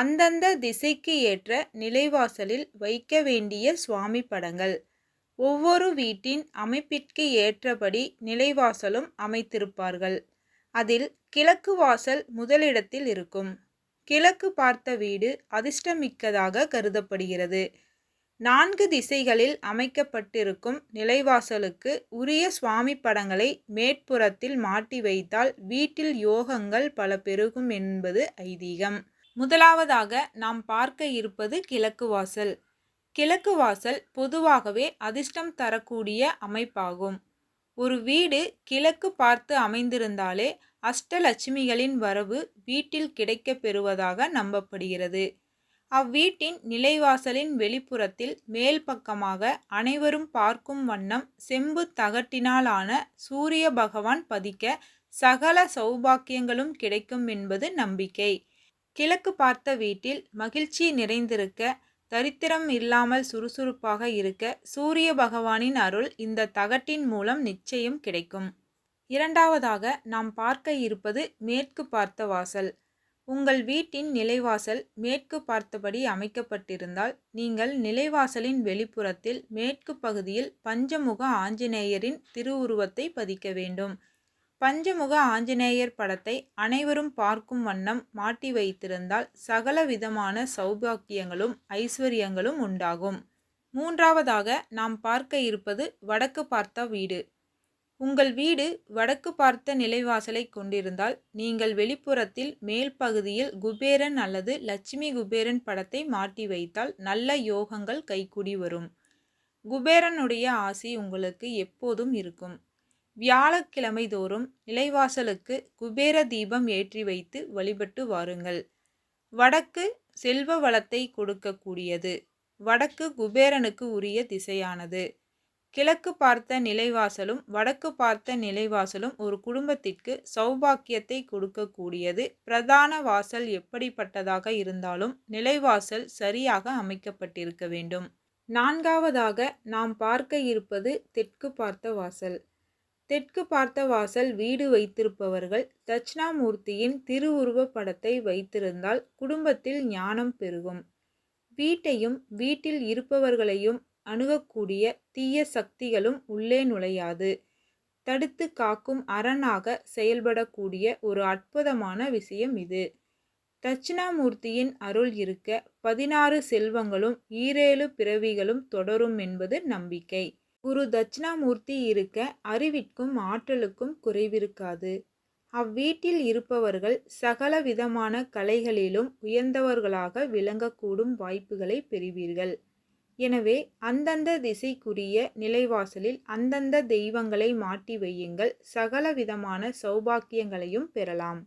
அந்தந்த திசைக்கு ஏற்ற நிலைவாசலில் வைக்க வேண்டிய சுவாமி படங்கள். ஒவ்வொரு வீட்டின் அமைப்பிற்கு ஏற்றபடி நிலைவாசலும் அமைத்திருப்பார்கள். அதில் கிழக்கு வாசல் முதலிடத்தில் இருக்கும். கிழக்கு பார்த்த வீடு அதிர்ஷ்டமிக்கதாக கருதப்படுகிறது. நான்கு திசைகளில் அமைக்கப்பட்டிருக்கும் நிலைவாசலுக்கு உரிய சுவாமி படங்களை மேற்புறத்தில் மாட்டி வைத்தால் வீட்டில் யோகங்கள் பல பெருகும் என்பது ஐதீகம். முதலாவதாக நாம் பார்க்க இருப்பது கிழக்கு வாசல். கிழக்கு வாசல் பொதுவாகவே அதிர்ஷ்டம் தரக்கூடிய அமைப்பாகும். ஒரு வீடு கிழக்கு பார்த்து அமைந்திருந்தாலே அஷ்டலட்சுமிகளின் வரவு வீட்டில் கிடைக்கப் பெறுவதாக நம்பப்படுகிறது. அவ்வீட்டின் நிலைவாசலின் வெளிப்புறத்தில் மேல் பக்கமாக அனைவரும் பார்க்கும் வண்ணம் செம்பு தகட்டினாலான சூரிய பகவான் பதிக்க சகல சௌபாக்கியங்களும் கிடைக்கும் என்பது நம்பிக்கை. கிழக்கு பார்த்த வீட்டில் மகிழ்ச்சி நிறைந்திருக்க தரித்திரம் இல்லாமல் சுறுசுறுப்பாக இருக்க சூரிய பகவானின் அருள் இந்த தகட்டின் மூலம் நிச்சயம் கிடைக்கும். இரண்டாவதாக நாம் பார்க்க இருப்பது மேற்கு பார்த்த வாசல். உங்கள் வீட்டின் நிலைவாசல் மேற்கு பார்த்தபடி அமைக்கப்பட்டிருந்தால் நீங்கள் நிலைவாசலின் வெளிப்புறத்தில் மேற்கு பகுதியில் பஞ்சமுக ஆஞ்சநேயரின் திருவுருவத்தை பதிக்க வேண்டும். பஞ்சமுக ஆஞ்சநேயர் படத்தை அனைவரும் பார்க்கும் வண்ணம் மாட்டி வைத்திருந்தால் சகல விதமான சௌபாக்கியங்களும் ஐஸ்வர்யங்களும் உண்டாகும். மூன்றாவதாக நாம் பார்க்க இருப்பது வடக்கு பார்த்த வீடு. உங்கள் வீடு வடக்கு பார்த்த நிலைவாசலை கொண்டிருந்தால் நீங்கள் வெளிப்புறத்தில் மேல் பகுதியில் குபேரன் அல்லது லட்சுமி குபேரன் படத்தை மாட்டி வைத்தால் நல்ல யோகங்கள் கைகூடி வரும். குபேரனுடைய ஆசி உங்களுக்கு எப்போதும் இருக்கும். வியாழக்கிழமை தோறும் நிலைவாசலுக்கு குபேர தீபம் ஏற்றி வைத்து வழிபட்டு வாருங்கள். வடக்கு செல்வ வளத்தை கொடுக்கக்கூடியது. வடக்கு குபேரனுக்கு உரிய திசையானது. கிழக்கு பார்த்த நிலைவாசலும் வடக்கு பார்த்த நிலைவாசலும் ஒரு குடும்பத்திற்கு சௌபாக்கியத்தை கொடுக்கக்கூடியது. பிரதான வாசல் எப்படிப்பட்டதாக இருந்தாலும் நிலைவாசல் சரியாக அமைக்கப்பட்டிருக்க வேண்டும். நான்காவதாக நாம் பார்க்க இருப்பது தெற்கு பார்த்த வாசல். தெற்கு பார்த்த வாசல் வீடு வைத்திருப்பவர்கள் தட்சிணாமூர்த்தியின் திருவுருவப் படத்தை வைத்திருந்தால் குடும்பத்தில் ஞானம் பெருகும். வீட்டையும் வீட்டில் இருப்பவர்களையும் அணுகக்கூடிய தீய சக்திகளும் உள்ளே நுழையாது. தடுத்து காக்கும் அரணாக செயல்படக்கூடிய ஒரு அற்புதமான விஷயம் இது. தட்சிணாமூர்த்தியின் அருள் இருக்க பதினாறு செல்வங்களும் ஈரேழு பிறவிகளும் தொடரும் என்பது நம்பிக்கை. குரு தட்சிணாமூர்த்தி இருக்க அறிவிற்கும் ஆற்றலுக்கும் குறைவிருக்காது. அவ்வீட்டில் இருப்பவர்கள் சகல விதமான கலைகளிலும் உயர்ந்தவர்களாக விளங்கக்கூடும் வாய்ப்புகளை பெறுவீர்கள். எனவே அந்தந்த திசைக்குரிய நிலைவாசலில் அந்தந்த தெய்வங்களை மாட்டி வையுங்கள். சகல விதமான சௌபாக்கியங்களையும் பெறலாம்.